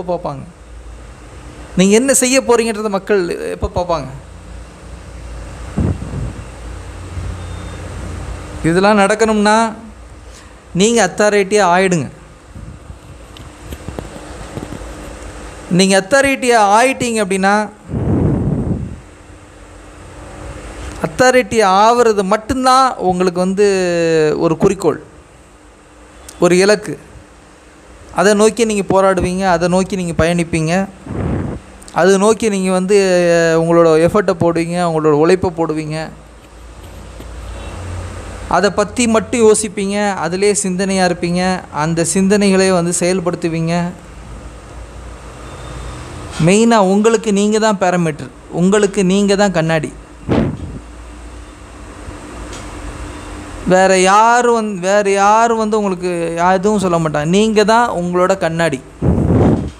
எப்போ பார்ப்பாங்க? நீங்கள் என்ன செய்ய போகிறீங்கன்றத மக்கள் எப்போ பார்ப்பாங்க? இதெல்லாம் நடக்கணும்னா நீங்கள் அத்தாரிட்டியாக ஆயிடுங்க. நீங்கள் அத்தாரிட்டியாக ஆயிட்டீங்க அப்படின்னா அத்தாரிட்டி ஆகிறது மட்டும்தான் உங்களுக்கு வந்து ஒரு குறிக்கோள் ஒரு இலக்கு. அதை நோக்கி நீங்கள் போராடுவீங்க அதை நோக்கி நீங்கள் பயணிப்பீங்க. அதை நோக்கி நீங்கள் வந்து உங்களோட எஃபர்ட்டை போடுவீங்க உங்களோட உழைப்பை போடுவீங்க. அதை பற்றி மட்டும் யோசிப்பீங்க அதிலே சிந்தனையாக இருப்பீங்க அந்த சிந்தனைகளை வந்து செயல்படுத்துவீங்க. மெயினாக உங்களுக்கு நீங்கள் தான் பேரமீட்டர் உங்களுக்கு நீங்கள் தான் கண்ணாடி. வேறு யாரும் வந்து வேறு யாரும் வந்து உங்களுக்கு எதுவும் சொல்ல மாட்டாங்க. நீங்கள் தான் உங்களோட கண்ணாடி.